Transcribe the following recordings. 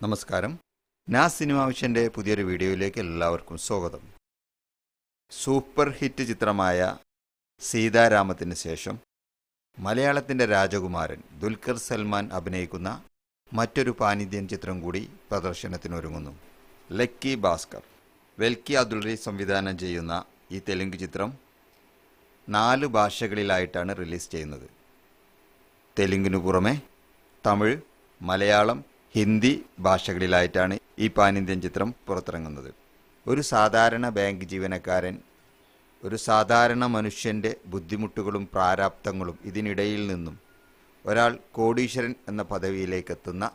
നമസ്കാരം. നാസ് സിനിമ വിഷന്റെ പുതിയൊരു വീഡിയോയിലേക്ക് എല്ലാവർക്കും സ്വാഗതം. സൂപ്പർ ഹിറ്റ് ചിത്രമായ സീതാരാമത്തിന് ശേഷം മലയാളത്തിന്റെ രാജകുമാരൻ ദുൽഖർ സൽമാൻ അഭിനയിക്കുന്ന മറ്റൊരു പാനിന്ത്യൻ ചിത്രം കൂടി പ്രദർശനത്തിനൊരുങ്ങുന്നു. ലക്കി ഭാസ്കർ വെൽക്കി അതുൽറി സംവിധാനം ചെയ്യുന്ന ഈ തെലുങ്ക് ചിത്രം നാല് ഭാഷകളിലായിട്ടാണ് റിലീസ് ചെയ്യുന്നത്. തെലുങ്കിനു പുറമെ തമിഴ് മലയാളം ഹിന്ദി ഭാഷകളിലായിട്ടാണ് ഈ പാനിന്ത്യൻ ചിത്രം പുറത്തിറങ്ങുന്നത്. ഒരു സാധാരണ ബാങ്ക് ജീവനക്കാരൻ ഒരു സാധാരണ മനുഷ്യന്റെ ബുദ്ധിമുട്ടുകളും പ്രാരാബ്ദങ്ങളും ഇതിനിടയിൽ നിന്നും ഒരാൾ കോടീശ്വരൻ എന്ന പദവിയിലേക്ക് എത്തുന്ന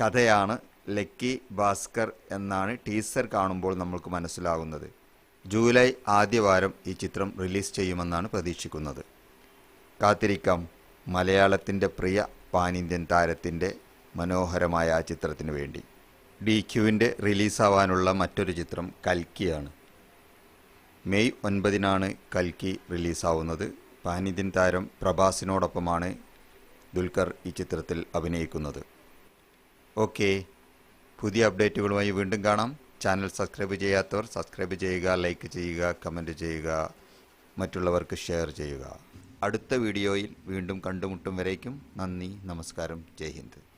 കഥയാണ് ലക്കി ഭാസ്കർ എന്നാണ് ടീസർ കാണുമ്പോൾ നമ്മൾക്ക് മനസ്സിലാകുന്നത് ജൂലൈ ആദ്യവാരം ഈ ചിത്രം റിലീസ് ചെയ്യുമെന്നാണ് പ്രതീക്ഷിക്കുന്നത്. കാത്തിരിക്കാം. മലയാളത്തിന്റെ പ്രിയ പാനിന്ത്യൻ താരത്തിന്റെ മനോഹരമായ ആ ചിത്രത്തിന് വേണ്ടി. ഡി ക്യുവിന്റെ റിലീസാവാനുള്ള മറ്റൊരു ചിത്രം കൽക്കിയാണ്. മെയ് ഒൻപതിനാണ് കൽക്കി റിലീസാവുന്നത്. പാനിദിൻ താരം പ്രഭാസിനോടൊപ്പമാണ് ദുൽഖർ ഈ ചിത്രത്തിൽ അഭിനയിക്കുന്നത്. ഓക്കെ. പുതിയ അപ്ഡേറ്റുകളുമായി വീണ്ടും കാണാം. ചാനൽ സബ്സ്ക്രൈബ് ചെയ്യാത്തവർ സബ്സ്ക്രൈബ് ചെയ്യുക ലൈക്ക് ചെയ്യുക കമന്റ് ചെയ്യുക മറ്റുള്ളവർക്ക് ഷെയർ ചെയ്യുക. അടുത്ത വീഡിയോയിൽ വീണ്ടും കണ്ടുമുട്ടും വരേക്കും. നന്ദി നമസ്കാരം. ജയ് ഹിന്ദ്.